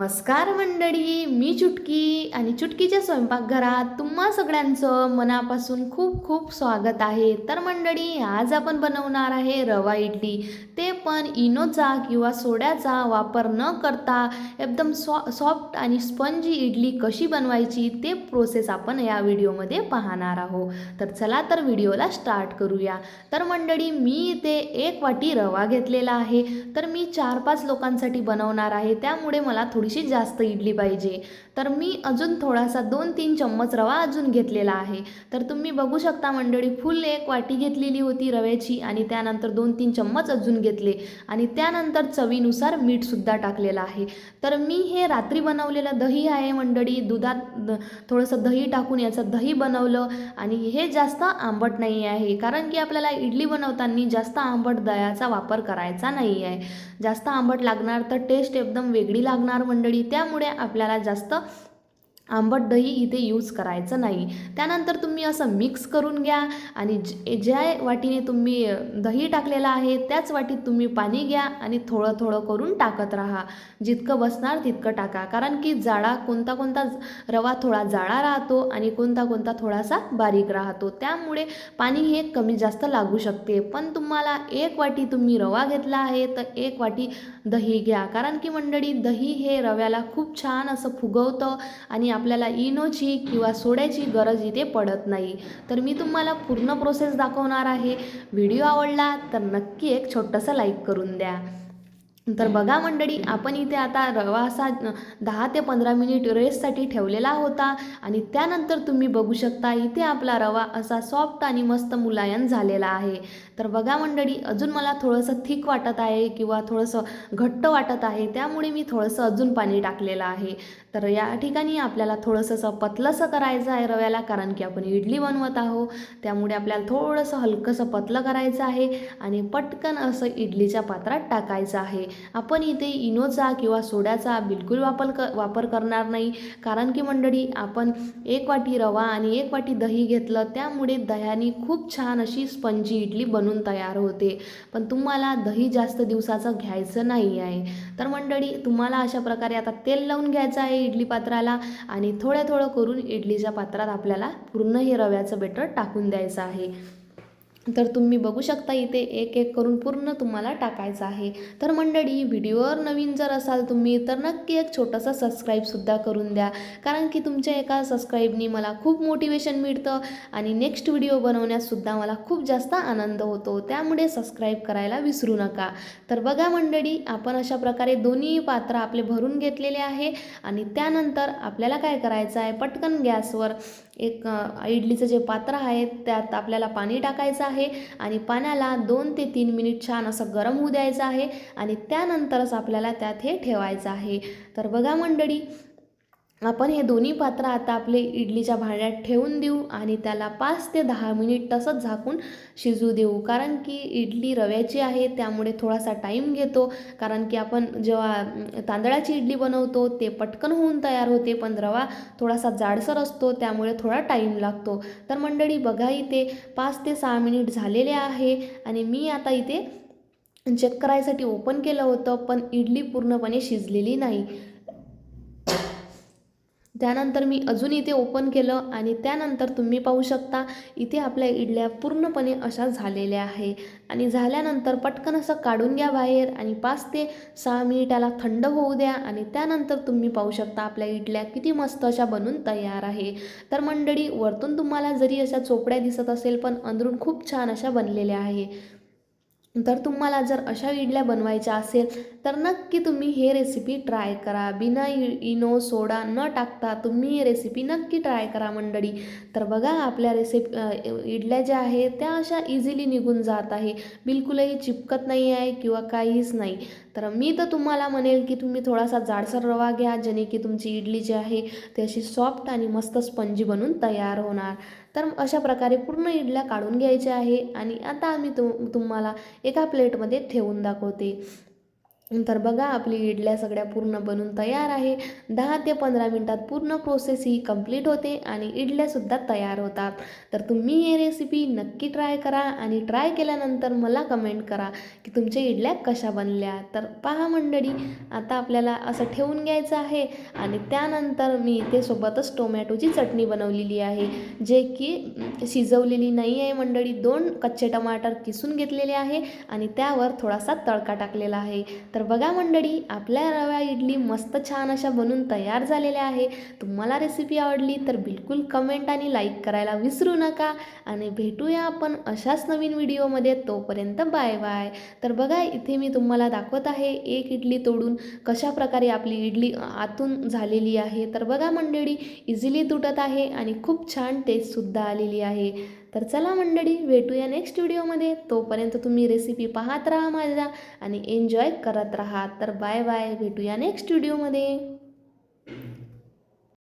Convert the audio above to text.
नमस्कार मंडळी मी चुटकी आणि चुटकीच्या स्वयंपाकघरात तुम्हा सगळ्यांचं मनापासून खूप खूप स्वागत आहे. तर मंडळी आज आपण बनवणार आहे रवा इडली. ते पण इनोचा किंवा सोड्याचा वापर न करता एकदम सॉ सॉफ्ट आणि स्पंजी इडली कशी बनवायची ते प्रोसेस आपण या व्हिडिओमध्ये पाहणार आहोत. तर चला तर व्हिडिओला स्टार्ट करूया. तर मंडळी मी इथे एक वाटी रवा घेतलेला आहे. तर मी चार पाच लोकांसाठी बनवणार आहे. त्यामुळे मला थोडीशी जास्त इडली पाहिजे. तर मी अजून थोडासा दोन तीन चम्मच रवा अजून घेतलेला आहे. तर तुम्ही बघू शकता मंडळी फुल एक वाटी घेतलेली होती रव्याची आणि त्यानंतर दोन तीन चम्मच अजून घेतले. आणि त्यानंतर चवीनुसार मीठसुद्धा टाकलेलं आहे. तर मी हे रात्री बनवलेलं दही आहे मंडळी दुधात द- थोडंसं दही टाकून याचं दही बनवलं आणि हे जास्त आंबट नाही आहे. कारण की आपल्याला इडली बनवताना जास्त आंबट दह्याचा वापर करायचा नाही आहे. जास्त आंबट लागणार तर टेस्ट एकदम वेगळी लागणार मंडळी त्यामुळे आपल्याला जास्त आंबट दही इथे यूज करायचं नाही. त्यानंतर तुम्ही असं मिक्स करून घ्या आणि ज- ज्या वाटीने तुम्ही दही टाकलेलं आहे त्याच वाटीत तुम्ही पाणी घ्या आणि थोडं थोडं करून टाकत राहा. जितकं बसणार तितकं टाका. कारण की जाळा कोणता कोणता रवा थोडा जाळा राहतो आणि कोणता कोणता थोडासा बारीक राहतो. त्यामुळे पाणी हे कमी जास्त लागू शकते. पण तुम्हाला एक वाटी तुम्ही रवा घेतला आहे तर एक वाटी दही घ्या. कारण की मंडळी दही हे रव्याला खूप छान असं फुगवतं आणि आपल्याला इनोची किंवा सोड्याची गरज इथे पडत नाही. तर मी तुम्हाला पूर्ण प्रोसेस दाखवणार आहे. व्हिडिओ आवडला तर नक्की एक छोटंसं लाईक करून द्या. तर बघा मंडळी आपण इथे आता रवा असा दहा ते पंधरा मिनिट रेस्टसाठी ठेवलेला होता आणि त्यानंतर तुम्ही बघू शकता इथे आपला रवा असा सॉफ्ट आणि मस्त मुलायम झालेला आहे. तर बघा मंडळी अजून मला थोडंसं थिक वाटत आहे किंवा थोडंसं घट्ट वाटत आहे त्यामुळे मी थोडंसं अजून पाणी टाकलेलं आहे. तर या ठिकाणी आपल्याला थोडंसं असं पतलंसं करायचं आहे रव्याला कारण की आपण इडली बनवत आहोत. त्यामुळे आपल्याला थोडंसं हलकंसं पतलं करायचं आहे आणि पटकन असं इडलीच्या पात्रात टाकायचं आहे. आपण इथे इनोचा किंवा सोड्याचा बिलकुल वापर क वापर करणार नाही. कारण की मंडळी आपण एक वाटी रवा आणि एक वाटी दही घेतलं त्यामुळे दह्याने खूप छान अशी स्पंजी इडली बनून तयार होते. पण तुम्हाला दही जास्त दिवसाचं घ्यायचं नाही आहे. तर मंडळी तुम्हाला अशा प्रकारे आता तेल लावून घ्यायचं आहे इडली पात्राला आणि थोडं थोडं करून इडलीच्या पात्रात आपल्याला पूर्ण हे रव्याचं बेटर टाकून द्यायचं आहे. तर तुम्ही बघू शकता इथे एक एक करून पूर्ण तुम्हाला टाकायचं आहे. तर मंडळी व्हिडिओवर नवीन जर असाल तुम्ही तर नक्की एक छोटंसं सबस्क्राईबसुद्धा करून द्या. कारण की तुमच्या एका सबस्क्राईबनी मला खूप मोटिवेशन मिळतं आणि नेक्स्ट व्हिडिओ बनवण्यातसुद्धा मला खूप जास्त आनंद होतो. त्यामुळे सबस्क्राईब करायला विसरू नका. तर बघा मंडळी आपण अशा प्रकारे दोन्ही पात्र आपले भरून घेतलेले आहे आणि त्यानंतर आपल्याला काय करायचं आहे? पटकन गॅसवर एक इडलीचं जे पात्र आहे त्यात आपल्याला पाणी टाकायचं आहे आणि पाण्याला दोन ते तीन मिनिट छान असं गरम होऊ द्यायचं आहे आणि त्यानंतरच आपल्याला त्यात हे ठेवायचं आहे. तर बघा मंडळी आपण हे दोन्ही पात्र आता आपले इडलीच्या भांड्यात ठेवून देऊ आणि त्याला पाच ते दहा मिनिट तसंच झाकून शिजू देऊ. कारण की इडली रव्याची आहे त्यामुळे थोडासा टाईम घेतो. कारण की आपण जेव्हा तांदळाची इडली बनवतो ते पटकन होऊन तयार होते. पण रवा थोडासा जाडसर असतो त्यामुळे थोडा टाईम लागतो. तर मंडळी बघा इथे पाच ते सहा मिनिट झालेले आहे आणि मी आता इथे चेक करायसाठी ओपन केलं होतं पण इडली पूर्णपणे शिजलेली नाही. त्यानंतर मी अजून इथे ओपन केलं आणि त्यानंतर तुम्ही पाहू शकता इथे आपल्या इडल्या पूर्णपणे अशा झालेल्या आहे. आणि झाल्यानंतर पटकन असं काढून घ्या बाहेर आणि पाच ते सहा मिनिटाला थंड होऊ द्या आणि त्यानंतर तुम्ही पाहू शकता आपल्या इडल्या किती मस्त अशा बनून तयार आहे. तर मंडळी वरतून तुम्हाला जरी अशा चोपड्या दिसत असेल पण अंदरून खूप छान अशा बनलेल्या आहे. तर तुम्हाला जर अशा इडल्या बनवायच्या असेल तर नक्की तुम्ही हे रेसिपी ट्राय करा. बिना इ इनो सोडा न टाकता तुम्ही ही रेसिपी नक्की ट्राय करा मंडळी. तर बघा आपल्या रेसिपी इडल्या ज्या आहेत त्या अशा इझिली निघून जात आहे. बिलकुलही चिपकत नाही आहे किंवा काहीच नाही. तर मी तर तुम्हाला म्हणेल की तुम्ही थोडासा जाडसर रवा घ्या जेणे की तुमची इडली जी आहे ती अशी सॉफ्ट आणि मस्त स्पंजी बनून तयार होणार. तर अशा प्रकारे पूर्ण इडल्या काढून घ्यायच्या आहे आणि आता आम्ही तुम तुम्हाला एका प्लेटमध्ये ठेवून दाखवते. तर बघा आपली इडल्या सगळ्या पूर्ण बनून तयार आहे. दहा ते पंधरा मिनटात पूर्ण प्रोसेस ही कंप्लीट होते आणि इडल्यासुद्धा तयार होतात. तर तुम्ही ही रेसिपी नक्की ट्राय करा आणि ट्राय केल्यानंतर मला कमेंट करा की तुमच्या इडल्या कशा बनल्या. तर पहा मंडळी आता आपल्याला असं ठेवून घ्यायचं आहे आणि त्यानंतर मी इथे सोबतच टोमॅटोची चटणी बनवलेली आहे जे की शिजवलेली नाही आहे मंडळी. दोन कच्चे टमाटर किसून घेतलेले आहे आणि त्यावर थोडासा तडका टाकलेला आहे. तर बघा मंडळी आपल्या रवा इडली मस्त छान अशा बनून तयार झालेल्या आहे. तुम्हाला रेसिपी आवडली तर बिलकुल कमेंट आणि लाईक करायला विसरू नका. आणि भेटूया आपण अशाच नवीन व्हिडिओमध्ये तोपर्यंत बाय बाय तर बघा इथे मी तुम्हाला दाखवत आहे एक इडली तोडून कशा प्रकारे आपली इडली आतून झालेली आहे. तर बघा मंडळी इझिली तुटत आहे आणि खूप छान टेस्टसुद्धा आलेली आहे. तर चला मंडळी भेटूया नेक्स्ट व्हिडिओमध्ये तोपर्यंत तुम्ही रेसिपी पाहत राहा माझ्या आणि एन्जॉय करत राहा. तर बाय बाय भेटूया नेक्स्ट व्हिडिओमध्ये